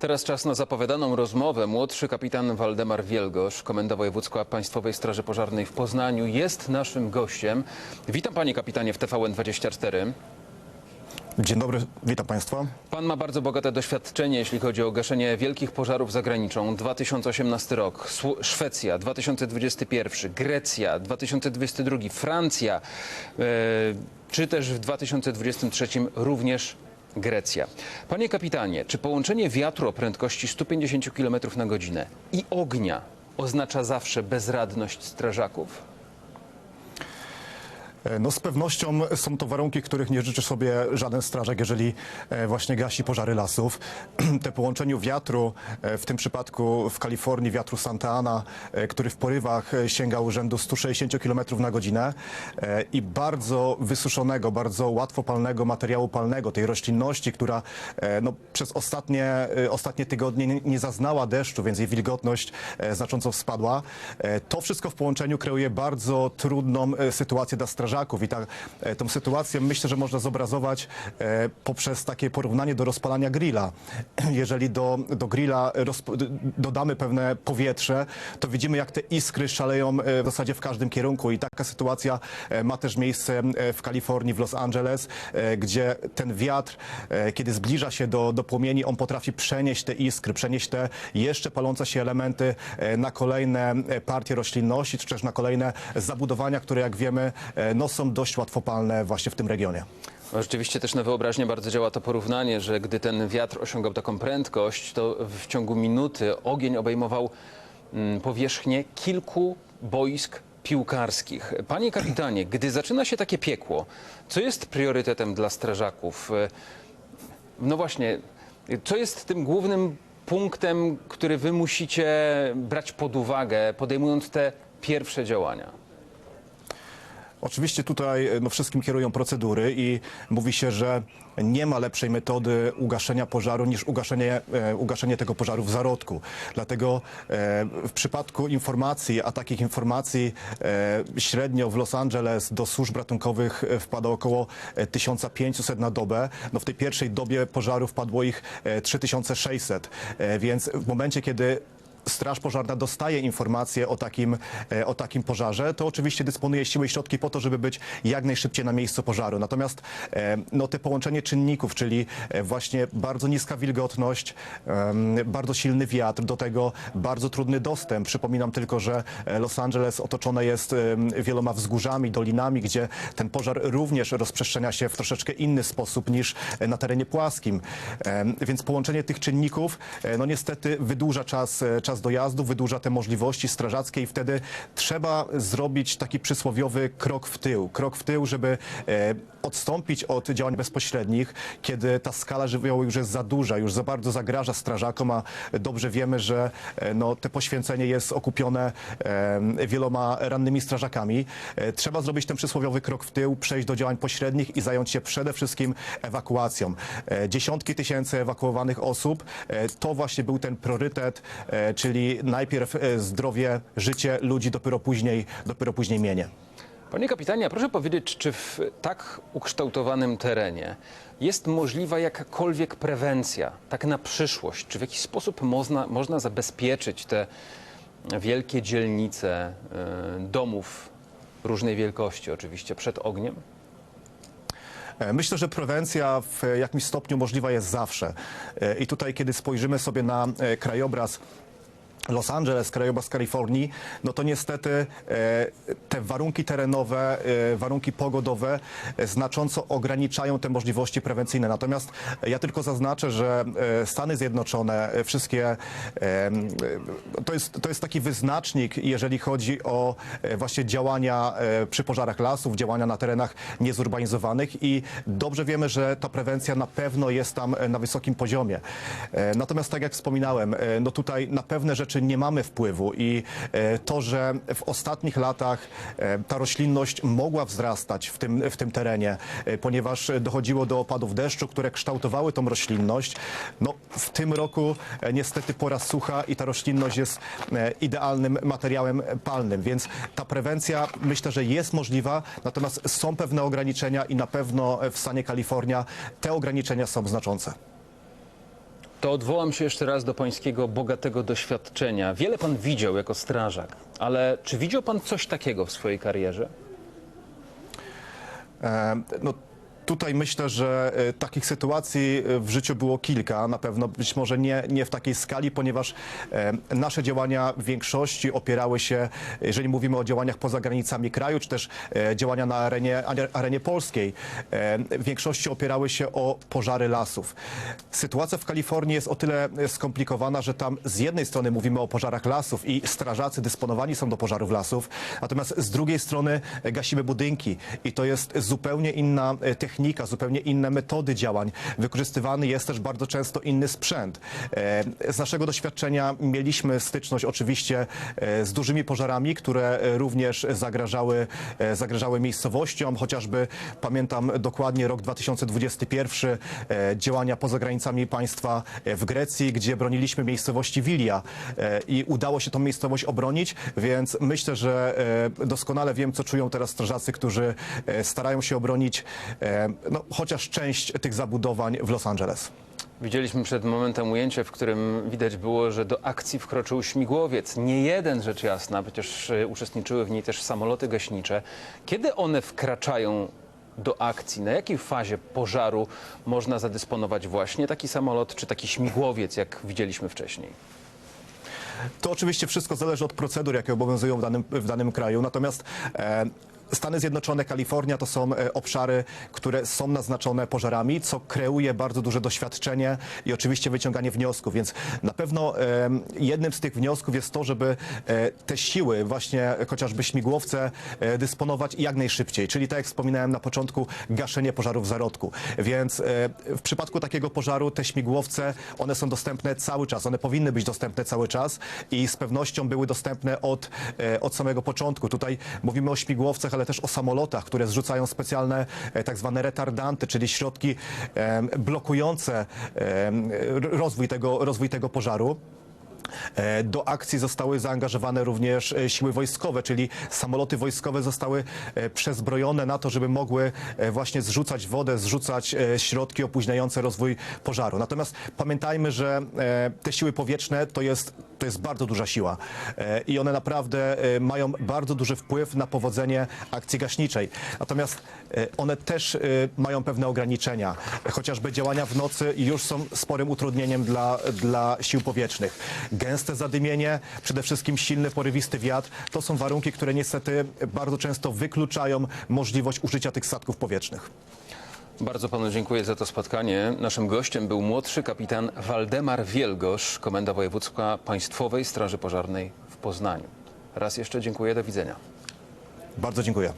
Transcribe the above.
Teraz czas na zapowiadaną rozmowę. Młodszy kapitan Waldemar Wielgosz, komenda wojewódzka Państwowej Straży Pożarnej w Poznaniu, jest naszym gościem. Witam panie kapitanie w TVN24. Dzień dobry, witam Państwa. Pan ma bardzo bogate doświadczenie, jeśli chodzi o gaszenie wielkich pożarów za granicą. 2018 rok, Szwecja 2021, Grecja 2022, Francja, e, czy też w 2023 również Grecja. Panie kapitanie, czy połączenie wiatru o prędkości 150 km na godzinę i ognia oznacza zawsze bezradność strażaków? E, No z pewnością są to warunki, których nie życzy sobie żaden strażak, jeżeli e, właśnie gasi pożary lasów. Te połączeniu wiatru, e, w tym przypadku w Kalifornii wiatru Santa Ana, który w porywach sięgał rzędu 160 km na godzinę i bardzo wysuszonego, bardzo łatwopalnego materiału palnego, tej roślinności, która no, przez ostatnie, ostatnie tygodnie nie- zaznała deszczu, więc jej wilgotność znacząco spadła. To wszystko w połączeniu kreuje bardzo trudną sytuację dla strażaków i ta, e, tą sytuację myślę, że można zobrazować e, poprzez takie porównanie do rozpalania grilla. Jeżeli do, do grilla rozp- dodamy pewne powietrze, to widzimy jak te iskry szaleją e, w zasadzie w każdym kierunku i taka sytuacja e, ma też miejsce e, w Kalifornii, w Los Angeles, e, gdzie ten wiatr, e, kiedy zbliża się do, do płomieni, on potrafi przenieść te iskry, przenieść te jeszcze palące się elementy e, na kolejne e, partie roślinności, czy też na kolejne zabudowania, które jak wiemy e, no, są dość łatwopalne właśnie w tym regionie. No, Rzeczywiście też na wyobraźnię bardzo działa to porównanie, że gdy ten wiatr osiągał taką prędkość, to w ciągu minuty ogień obejmował mm, powierzchnię kilku boisk piłkarskich. Panie kapitanie, gdy zaczyna się takie piekło, co jest priorytetem dla strażaków? E, No właśnie, co jest tym głównym punktem, który wy musicie brać pod uwagę, podejmując te pierwsze działania? Oczywiście tutaj e, no, wszystkim kierują procedury i mówi się, że nie ma lepszej metody ugaszenia pożaru niż ugaszenie, e, ugaszenie tego pożaru w zarodku. Dlatego e, w przypadku informacji, a takich informacji e, średnio w Los Angeles do służb ratunkowych e, wpada około e, 1500 na dobę. No, w tej pierwszej dobie pożaru wpadło ich e, 3600. E, więc w momencie, kiedy Straż Pożarna dostaje informacje o takim, e, o takim pożarze, to oczywiście dysponuje siły i środki po to, żeby być jak najszybciej na miejscu pożaru. Natomiast e, no, te połączenie czynników, czyli e, właśnie bardzo niska wilgotność, bardzo silny wiatr, do tego bardzo trudny dostęp. Przypominam tylko, że Los Angeles otoczone jest wieloma wzgórzami, dolinami, gdzie ten pożar również rozprzestrzenia się w troszeczkę inny sposób niż na terenie płaskim. Więc połączenie tych czynników, no niestety wydłuża czas, czas dojazdu, wydłuża te możliwości strażackie i wtedy trzeba zrobić taki przysłowiowy krok w tył. Krok w tył, żeby e, odstąpić od działań bezpośrednich, kiedy ta skala żywiołu już jest za duża, już za bardzo zagraża strażakom, a dobrze wiemy, że e, no, te poświęcenie jest okupione e, wieloma rannymi strażakami. E, trzeba zrobić ten przysłowiowy krok w tył, przejść do działań pośrednich i zająć się przede wszystkim ewakuacją. E, dziesiątki tysięcy ewakuowanych osób, e, to właśnie był ten priorytet, e, czyli najpierw e, zdrowie, życie ludzi, dopiero później, dopiero później mienie. Panie kapitanie, proszę powiedzieć, czy w tak ukształtowanym terenie jest możliwa jakakolwiek prewencja, tak na przyszłość? Czy w jakiś sposób można, można zabezpieczyć te wielkie dzielnice y, domów różnej wielkości oczywiście przed ogniem? E, Myślę, że prewencja w jakimś stopniu możliwa jest zawsze. E, I tutaj, kiedy spojrzymy sobie na e, krajobraz Los Angeles, krajobraz Kalifornii, no to niestety e, te warunki terenowe, e, warunki pogodowe e, znacząco ograniczają te możliwości prewencyjne. Natomiast ja tylko zaznaczę, że Stany Zjednoczone, wszystkie, to jest, to jest taki wyznacznik, jeżeli chodzi o właśnie działania przy pożarach lasów, działania na terenach niezurbanizowanych i dobrze wiemy, że ta prewencja na pewno jest tam na wysokim poziomie. Natomiast tak jak wspominałem, no tutaj na pewne rzeczy nie mamy wpływu i e, to, że w ostatnich latach e, ta roślinność mogła wzrastać w tym, w tym terenie, e, ponieważ dochodziło do opadów deszczu, które kształtowały tą roślinność. No, w tym roku niestety pora sucha i ta roślinność jest idealnym materiałem palnym, więc ta prewencja myślę, że jest możliwa, natomiast są pewne ograniczenia i na pewno w stanie Kalifornia te ograniczenia są znaczące. To odwołam się jeszcze raz do pańskiego bogatego doświadczenia. Wiele pan widział jako strażak, ale czy widział pan coś takiego w swojej karierze? E, No, tutaj myślę, że e, takich sytuacji e, w życiu było kilka, na pewno być może nie, nie w takiej skali, ponieważ e, nasze działania w większości opierały się, jeżeli mówimy o działaniach poza granicami kraju, czy też działania na arenie, arenie polskiej, w większości opierały się o pożary lasów. Sytuacja w Kalifornii jest o tyle skomplikowana, że tam z jednej strony mówimy o pożarach lasów i strażacy dysponowani są do pożarów lasów, natomiast z drugiej strony gasimy budynki i to jest zupełnie inna e, technika, zupełnie inne metody działań. Wykorzystywany jest też bardzo często inny sprzęt. E, Z naszego doświadczenia mieliśmy styczność oczywiście e, z dużymi pożarami, które e, również zagrażały, zagrażały miejscowościom, chociażby pamiętam dokładnie rok 2021, e, działania poza granicami państwa w Grecji, gdzie broniliśmy miejscowości Wilia i udało się tą miejscowość obronić, więc myślę, że doskonale wiem, co czują teraz strażacy, którzy starają się obronić no, chociaż część tych zabudowań w Los Angeles. Widzieliśmy przed momentem ujęcie, w którym widać było, że do akcji wkroczył śmigłowiec. Nie jeden, rzecz jasna, przecież e, uczestniczyły w niej też samoloty gaśnicze. Kiedy one wkraczają do akcji? Na jakiej fazie pożaru można zadysponować właśnie taki samolot czy taki śmigłowiec, jak widzieliśmy wcześniej? To oczywiście wszystko zależy od procedur, jakie obowiązują w danym, w danym kraju. Natomiast e, Stany Zjednoczone, Kalifornia to są e, obszary, które są naznaczone pożarami, co kreuje bardzo duże doświadczenie i oczywiście wyciąganie wniosków. Więc na pewno jednym z tych wniosków jest to, żeby e, te siły, właśnie chociażby śmigłowce, e, dysponować jak najszybciej. Czyli tak jak wspominałem na początku, gaszenie pożarów w zarodku. Więc w przypadku takiego pożaru te śmigłowce, one są dostępne cały czas. One powinny być dostępne cały czas i z pewnością były dostępne od, od samego początku. Tutaj mówimy o śmigłowcach, ale też o samolotach, które zrzucają specjalne e, tak zwane retardanty, czyli środki blokujące rozwój tego, rozwój tego pożaru. E, Do akcji zostały zaangażowane również e, siły wojskowe, czyli samoloty wojskowe zostały e, przezbrojone na to, żeby mogły właśnie zrzucać wodę, zrzucać środki opóźniające rozwój pożaru. Natomiast pamiętajmy, że te siły powietrzne to jest, to jest bardzo duża siła i one naprawdę mają bardzo duży wpływ na powodzenie akcji gaśniczej. Natomiast one też mają pewne ograniczenia. Chociażby działania w nocy już są sporym utrudnieniem dla, dla sił powietrznych. Gęste zadymienie, przede wszystkim silny, porywisty wiatr, to są warunki, które niestety bardzo często wykluczają możliwość użycia tych statków powietrznych. Bardzo panu dziękuję za to spotkanie. Naszym gościem był młodszy kapitan Waldemar Wielgosz, komenda wojewódzka Państwowej Straży Pożarnej w Poznaniu. Raz jeszcze dziękuję, do widzenia. Bardzo dziękuję.